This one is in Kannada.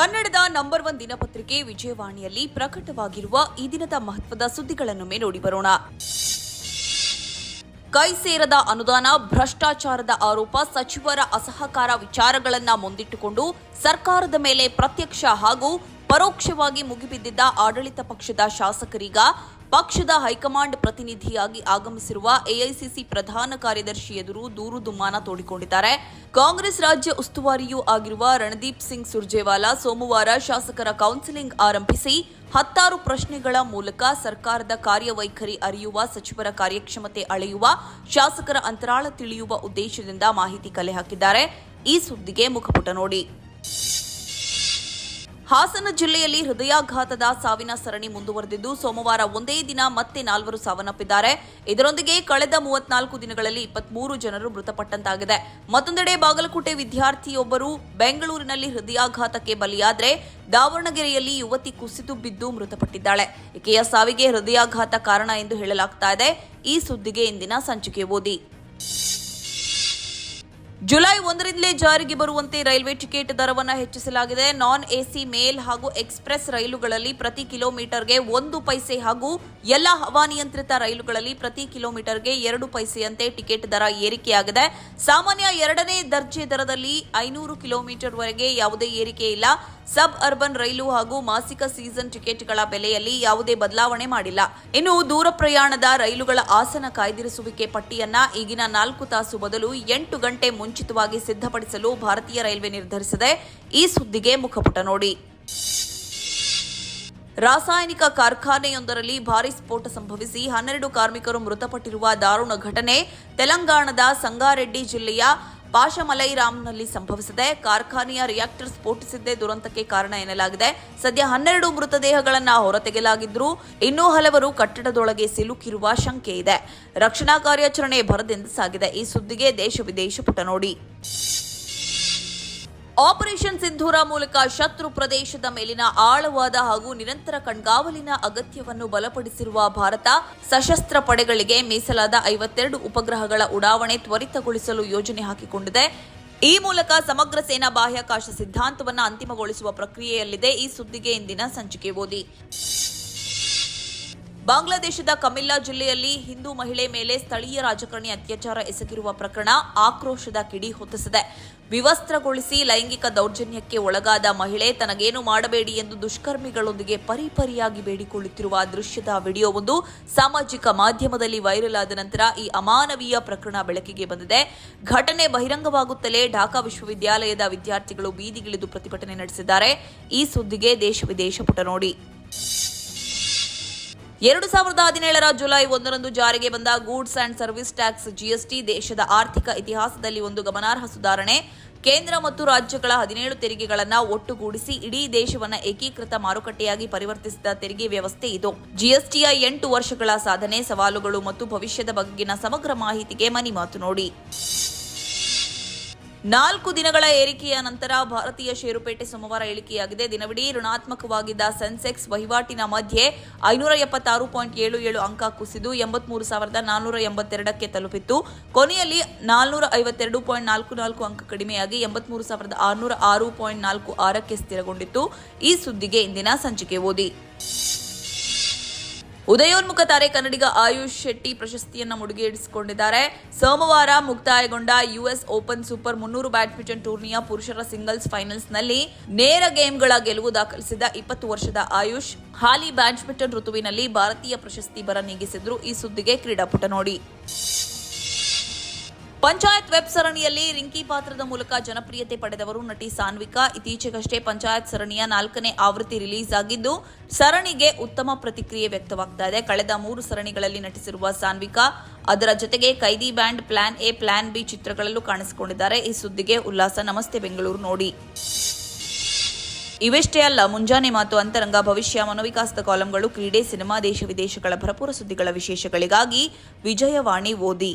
ಕನ್ನಡದ ನಂಬರ್ ಒನ್ ದಿನಪತ್ರಿಕೆ ವಿಜಯವಾಣಿಯಲ್ಲಿ ಪ್ರಕಟವಾಗಿರುವ ಈ ದಿನದ ಮಹತ್ವದ ಸುದ್ದಿಗಳನ್ನೊಮ್ಮೆ ನೋಡಿ ಬರೋಣ. ಕೈ ಸೇರದ ಅನುದಾನ, ಭ್ರಷ್ಟಾಚಾರದ ಆರೋಪ, ಸಚಿವರ ಅಸಹಕಾರ ವಿಚಾರಗಳನ್ನ ಮುಂದಿಟ್ಟುಕೊಂಡು ಸರ್ಕಾರದ ಮೇಲೆ ಪ್ರತ್ಯಕ್ಷ ಹಾಗೂ ಪರೋಕ್ಷವಾಗಿ ಮುಗಿಬಿದ್ದಿದ್ದ ಆಡಳಿತ ಪಕ್ಷದ ಶಾಸಕರೀಗ ಪಕ್ಷದ ಹೈಕಮಾಂಡ್ ಪ್ರತಿನಿಧಿಯಾಗಿ ಆಗಮಿಸಿರುವ ಎಐಸಿಸಿ ಪ್ರಧಾನ ಕಾರ್ಯದರ್ಶಿ ಎದುರು ದೂರು ದುಮ್ಮಾನ ತೋಡಿಕೊಂಡಿದ್ದಾರೆ. ಕಾಂಗ್ರೆಸ್ ರಾಜ್ಯ ಉಸ್ತುವಾರಿಯೂ ಆಗಿರುವ ರಣದೀಪ್ ಸಿಂಗ್ ಸುರ್ಜೇವಾಲಾ ಸೋಮವಾರ ಶಾಸಕರ ಕೌನ್ಸಿಲಿಂಗ್ ಆರಂಭಿಸಿ ಹತ್ತಾರು ಪ್ರಶ್ನೆಗಳ ಮೂಲಕ ಸರ್ಕಾರದ ಕಾರ್ಯವೈಖರಿ ಅರಿಯುವ, ಸಚಿವರ ಕಾರ್ಯಕ್ಷಮತೆ ಅಳೆಯುವ, ಶಾಸಕರ ಅಂತರಾಳ ತಿಳಿಯುವ ಉದ್ದೇಶದಿಂದ ಮಾಹಿತಿ ಕಲೆ ಹಾಕಿದ್ದಾರೆ. ಈ ಸುದ್ದಿಗೆ ಮುಖಪುಟ ನೋಡಿ. ಹಾಸನ ಜಿಲ್ಲೆಯಲ್ಲಿ ಹೃದಯಾಘಾತದ ಸಾವಿನ ಸರಣಿ ಮುಂದುವರೆದಿದ್ದು ಸೋಮವಾರ ಒಂದೇ ದಿನ ಮತ್ತೆ ನಾಲ್ವರು ಸಾವನ್ನಪ್ಪಿದ್ದಾರೆ. ಇದರೊಂದಿಗೆ ಕಳೆದ ಮೂವತ್ನಾಲ್ಕು ದಿನಗಳಲ್ಲಿ ಇಪ್ಪತ್ಮೂರು ಜನರು ಮೃತಪಟ್ಟಂತಾಗಿದೆ. ಮತ್ತೊಂದೆಡೆ ಬಾಗಲಕೋಟೆ ವಿದ್ಯಾರ್ಥಿಯೊಬ್ಬರು ಬೆಂಗಳೂರಿನಲ್ಲಿ ಹೃದಯಾಘಾತಕ್ಕೆ ಬಲಿಯಾದ್ರೆ ದಾವಣಗೆರೆಯಲ್ಲಿ ಯುವತಿ ಕುಸಿದು ಬಿದ್ದು ಮೃತಪಟ್ಟಿದ್ದಾಳೆ. ಈಕೆಯ ಸಾವಿಗೆ ಹೃದಯಾಘಾತ ಕಾರಣ ಎಂದು ಹೇಳಲಾಗ್ತಾ ಇದೆ. ಈ ಸುದ್ದಿಗೆ ಇಂದಿನ ಸಂಚಿಕೆ ಓದಿ. ಜುಲೈ ಒಂದರಿಂದಲೇ ಜಾರಿಗೆ ಬರುವಂತೆ ರೈಲ್ವೆ ಟಿಕೆಟ್ ದರವನ್ನು ಹೆಚ್ಚಿಸಲಾಗಿದೆ. ನಾನ್ ಎಸಿ ಮೇಲ್ ಹಾಗೂ ಎಕ್ಸ್ಪ್ರೆಸ್ ರೈಲುಗಳಲ್ಲಿ ಪ್ರತಿ ಕಿಲೋಮೀಟರ್ಗೆ ಒಂದು ಪೈಸೆ ಹಾಗೂ ಎಲ್ಲ ಹವಾನಿಯಂತ್ರಿತ ರೈಲುಗಳಲ್ಲಿ ಪ್ರತಿ ಕಿಲೋಮೀಟರ್ಗೆ ಎರಡು ಪೈಸೆಯಂತೆ ಟಿಕೆಟ್ ದರ ಏರಿಕೆಯಾಗಿದೆ. ಸಾಮಾನ್ಯ ಎರಡನೇ ದರ್ಜೆ ದರದಲ್ಲಿ ಐನೂರು ಕಿಲೋಮೀಟರ್ವರೆಗೆ ಯಾವುದೇ ಏರಿಕೆ ಇಲ್ಲ. ಸಬ್ ಅರ್ಬನ್ ರೈಲು ಹಾಗೂ ಮಾಸಿಕ ಸೀಸನ್ ಟಿಕೆಟ್ಗಳ ಬೆಲೆಯಲ್ಲಿ ಯಾವುದೇ ಬದಲಾವಣೆ ಮಾಡಿಲ್ಲ. ಇನ್ನು ದೂರ ಪ್ರಯಾಣದ ರೈಲುಗಳ ಆಸನ ಕಾಯ್ದಿರಿಸುವಿಕೆ ಪಟ್ಟಿಯನ್ನ ಈಗಿನ ನಾಲ್ಕು ತಾಸು ಬದಲು ಎಂಟು ಗಂಟೆ ಮುಂಚಿತವಾಗಿ ಸಿದ್ಧಪಡಿಸಲು ಭಾರತೀಯ ರೈಲ್ವೆ ನಿರ್ಧರಿಸಿದೆ. ಈ ಸುದ್ದಿಗೆ ಮುಖಪುಟ ನೋಡಿ. ರಾಸಾಯನಿಕ ಕಾರ್ಖಾನೆಯೊಂದರಲ್ಲಿ ಭಾರೀ ಸ್ಫೋಟ ಸಂಭವಿಸಿ ಹನ್ನೆರಡು ಕಾರ್ಮಿಕರು ಮೃತಪಟ್ಟಿರುವ ದಾರುಣ ಘಟನೆ. ತೆಲಂಗಾಣದ ಸಂಗಾರೆಡ್ಡಿ ಜಿಲ್ಲೆಯ ಪಾಶಮಲೈರಾಮ್ನಲ್ಲಿ ಸಂಭವಿಸಿದೆ. ಕಾರ್ಖಾನೆಯ ರಿಯಾಕ್ಟರ್ ಸ್ಫೋಟಿಸಿದ್ದೇ ದುರಂತಕ್ಕೆ ಕಾರಣ ಎನ್ನಲಾಗಿದೆ. ಸದ್ಯ ಹನ್ನೆರಡು ಮೃತದೇಹಗಳನ್ನು ಹೊರತೆಗೆಲಾಗಿದ್ರು ಇನ್ನೂ ಹಲವರು ಕಟ್ಟಡದೊಳಗೆ ಸಿಲುಕಿರುವ ಶಂಕೆ ಇದೆ. ರಕ್ಷಣಾ ಕಾರ್ಯಾಚರಣೆ ಭರದಿಂದ ಸಾಗಿದೆ. ಈ ಸುದ್ದಿಗೆ ದೇಶ ವಿದೇಶ ಪುಟ ನೋಡಿ. ಆಪರೇಷನ್ ಸಿಂಧೂರ ಮೂಲಕ ಶತ್ರು ಪ್ರದೇಶದ ಮೇಲಿನ ಆಳವಾದ ಹಾಗೂ ನಿರಂತರ ಕಣ್ಗಾವಲಿನ ಅಗತ್ಯವನ್ನು ಬಲಪಡಿಸಿರುವ ಭಾರತ, ಸಶಸ್ತ್ರ ಪಡೆಗಳಿಗೆ ಮೀಸಲಾದ ಐವತ್ತೆರಡು ಉಪಗ್ರಹಗಳ ಉಡಾವಣೆ ತ್ವರಿತಗೊಳಿಸಲು ಯೋಜನೆ ಹಾಕಿಕೊಂಡಿದೆ. ಈ ಮೂಲಕ ಸಮಗ್ರ ಸೇನಾ ಬಾಹ್ಯಾಕಾಶ ಸಿದ್ಧಾಂತವನ್ನು ಅಂತಿಮಗೊಳಿಸುವ ಪ್ರಕ್ರಿಯೆಯಲ್ಲಿದೆ. ಈ ಸುದ್ದಿಗೆ ಇಂದಿನ ಸಂಚಿಕೆ ಓದಿ. ಬಾಂಗ್ಲಾದೇಶದ ಕಮಿಲ್ಲಾ ಜಿಲ್ಲೆಯಲ್ಲಿ ಹಿಂದೂ ಮಹಿಳೆ ಮೇಲೆ ಸ್ಥಳೀಯ ರಾಜಕಾರಣಿ ಅತ್ಯಾಚಾರ ಎಸಗಿರುವ ಪ್ರಕರಣ ಆಕ್ರೋಶದ ಕಿಡಿ ಹೊತ್ತಿಸಿದೆ. ವಿವಸ್ತ್ರಗೊಳಿಸಿ ಲೈಂಗಿಕ ದೌರ್ಜನ್ಯಕ್ಕೆ ಒಳಗಾದ ಮಹಿಳೆ ತನಗೇನು ಮಾಡಬೇಡಿ ಎಂದು ದುಷ್ಕರ್ಮಿಗಳೊಂದಿಗೆ ಪರಿಪರಿಯಾಗಿ ಬೇಡಿಕೊಳ್ಳುತ್ತಿರುವ ದೃಶ್ಯದ ವಿಡಿಯೋವೊಂದು ಸಾಮಾಜಿಕ ಮಾಧ್ಯಮದಲ್ಲಿ ವೈರಲ್ ಆದ ನಂತರ ಈ ಅಮಾನವೀಯ ಪ್ರಕರಣ ಬೆಳಕಿಗೆ ಬಂದಿದೆ. ಘಟನೆ ಬಹಿರಂಗವಾಗುತ್ತಲೇ ಢಾಕಾ ವಿಶ್ವವಿದ್ಯಾಲಯದ ವಿದ್ಯಾರ್ಥಿಗಳು ಬೀದಿಗಿಳಿದು ಪ್ರತಿಭಟನೆ ನಡೆಸಿದ್ದಾರೆ. ಈ ಸುದ್ದಿಗೆ ದೇಶ ವಿದೇಶ ಪುಟ ನೋಡಿ. ಎರಡು ಸಾವಿರದ ಹದಿನೇಳರ ಜುಲೈ ಒಂದರಂದು ಜಾರಿಗೆ ಬಂದ goods and service tax GST ದೇಶದ ಆರ್ಥಿಕ ಇತಿಹಾಸದಲ್ಲಿ ಒಂದು ಗಮನಾರ್ಹ ಸುಧಾರಣೆ. ಕೇಂದ್ರ ಮತ್ತು ರಾಜ್ಯಗಳ ಹದಿನೇಳು ತೆರಿಗೆಗಳನ್ನು ಒಟ್ಟುಗೂಡಿಸಿ ಇಡೀ ದೇಶವನ್ನು ಏಕೀಕೃತ ಮಾರುಕಟ್ಟೆಯಾಗಿ ಪರಿವರ್ತಿಸಿದ ತೆರಿಗೆ ವ್ಯವಸ್ಥೆ ಇದು. ಜಿಎಸ್ಟಿಯ ಎಂಟು ವರ್ಷಗಳ ಸಾಧನೆ, ಸವಾಲುಗಳು ಮತ್ತು ಭವಿಷ್ಯದ ಬಗೆಗಿನ ಸಮಗ್ರ ಮಾಹಿತಿಗೆ ಮನಿ ಮಾತು ನೋಡಿ. ನಾಲ್ಕು ದಿನಗಳ ಏರಿಕೆಯ ನಂತರ ಭಾರತೀಯ ಷೇರುಪೇಟೆ ಸೋಮವಾರ ಇಳಿಕೆಯಾಗಿದೆ ದಿನವಿಡೀ ಋಣಾತ್ಮಕವಾಗಿದ್ದ ಸೆನ್ಸೆಕ್ಸ್ ವಹಿವಾಟಿನ ಮಧ್ಯೆ ಐನೂರ ಎಪ್ಪತ್ತಾರು ಪಾಯಿಂಟ್ ಏಳು ಏಳು ಅಂಕ ಕುಸಿದು ಎಂಬತ್ಮೂರು ಸಾವಿರದ ನಾನ್ನೂರ ಎಂಬತ್ತೆರಡಕ್ಕೆ ತಲುಪಿತ್ತು. ಕೊನೆಯಲ್ಲಿ ನಾಲ್ನೂರ ಐವತ್ತೆರಡು ಪಾಯಿಂಟ್ ನಾಲ್ಕು ನಾಲ್ಕು ಅಂಕ ಕಡಿಮೆಯಾಗಿ ಎಂಬತ್ಮೂರು ಸಾವಿರದ ಆರುನೂರ ಆರು ಪಾಯಿಂಟ್ ನಾಲ್ಕು ಆರಕ್ಕೆ ಸ್ಥಿರಗೊಂಡಿತ್ತು. ಈ ಸುದ್ದಿಗೆ ಇಂದಿನ ಸಂಚಿಕೆ ಓದಿ. ಉದಯೋನ್ಮುಖ ತಾರೆ ಕನ್ನಡಿಗ ಆಯುಷ್ ಶೆಟ್ಟಿ ಪ್ರಶಸ್ತಿಯನ್ನು ಮುಡಿಗೇರಿಸಿಕೊಂಡಿದ್ದಾರೆ ಸೋಮವಾರ ಮುಕ್ತಾಯಗೊಂಡ ಯುಎಸ್ ಓಪನ್ ಸೂಪರ್ ಮುನ್ನೂರು ಬ್ಯಾಡ್ಮಿಂಟನ್ ಟೂರ್ನಿಯ ಪುರುಷರ ಸಿಂಗಲ್ಸ್ ಫೈನಲ್ಸ್ನಲ್ಲಿ ನೇರ ಗೇಮ್ಗಳ ಗೆಲುವು ದಾಖಲಿಸಿದ ಇಪ್ಪತ್ತು ವರ್ಷದ ಆಯುಷ್. ಹಾಲಿ ಬ್ಯಾಡ್ಮಿಂಟನ್ ಋತುವಿನಲ್ಲಿ ಭಾರತೀಯ ಪ್ರಶಸ್ತಿ ಬರ ನೀಗಿಸಿದ್ರು ಈ ಸುದ್ದಿಗೆ ಕ್ರೀಡಾಪುಟ ನೋಡಿ. ಪಂಚಾಯತ್ ವೆಬ್ ಸರಣಿಯಲ್ಲಿ ರಿಂಕಿ ಪಾತ್ರದ ಮೂಲಕ ಜನಪ್ರಿಯತೆ ಪಡೆದವರು ನಟಿ ಸಾನ್ವಿಕಾ. ಇತ್ತೀಚೆಗಷ್ಟೇ ಪಂಚಾಯತ್ ಸರಣಿಯ ನಾಲ್ಕನೇ ಆವೃತ್ತಿ ರಿಲೀಸ್ ಆಗಿದ್ದು, ಸರಣಿಗೆ ಉತ್ತಮ ಪ್ರತಿಕ್ರಿಯೆ ವ್ಯಕ್ತವಾಗ್ತಾ ಇದೆ. ಕಳೆದ ಮೂರು ಸರಣಿಗಳಲ್ಲಿ ನಟಿಸಿರುವ ಸಾನ್ವಿಕಾ ಅದರ ಜೊತೆಗೆ Kaidi band plan A, plan B ಚಿತ್ರಗಳಲ್ಲೂ ಕಾಣಿಸಿಕೊಂಡಿದ್ದಾರೆ. ಈ ಸುದ್ದಿಗೆ ಉಲ್ಲಾಸ. ನಮಸ್ತೆ, ಬೆಂಗಳೂರು ನೋಡಿ. ಇವೆಷ್ಟೇ ಅಲ್ಲ, ಮುಂಜಾನೆ ಮಾತು ಅಂತರಂಗ, ಭವಿಷ್ಯ, ಮನೋವಿಕಾಸದ ಕಾಲಂಗಳು, ಕ್ರೀಡೆ, ಸಿನಿಮಾ, ದೇಶ ವಿದೇಶಗಳ ಭರಪೂರ ಸುದ್ದಿಗಳ ವಿಶೇಷಗಳಿಗಾಗಿ ವಿಜಯವಾಣಿ ಓದಿ.